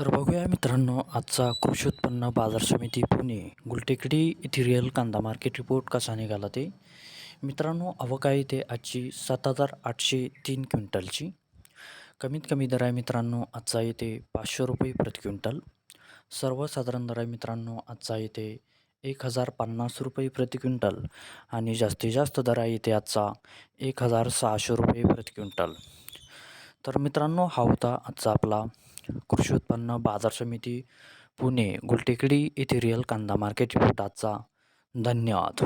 तर बघूया मित्रांनो आजचा कृषी उत्पन्न बाजार समिती पुणे गुलटेकडी येथे रिअल कांदा मार्केट रिपोर्ट कसा निघाला ते? मित्रांनो आवक आहे ते आजची सात हजार आठशे तीन क्विंटलची. कमीत कमी दर आहे मित्रांनो आजचा येते पाचशे रुपये प्रति क्विंटल. सर्वसाधारण दर आहे मित्रांनो आजचा येते एक हजार पन्नास रुपये प्रति क्विंटल. आणि जास्तीत जास्त दर आहे इथे आजचा एक हजार सहाशे रुपये प्रति क्विंटल. तर मित्रांनो हा होता आजचा आपला कृषी उत्पन्न बाजार समिती पुणे गुलटेकडी येथे रिअल कांदा मार्केट पोटाचा धन्यवाद.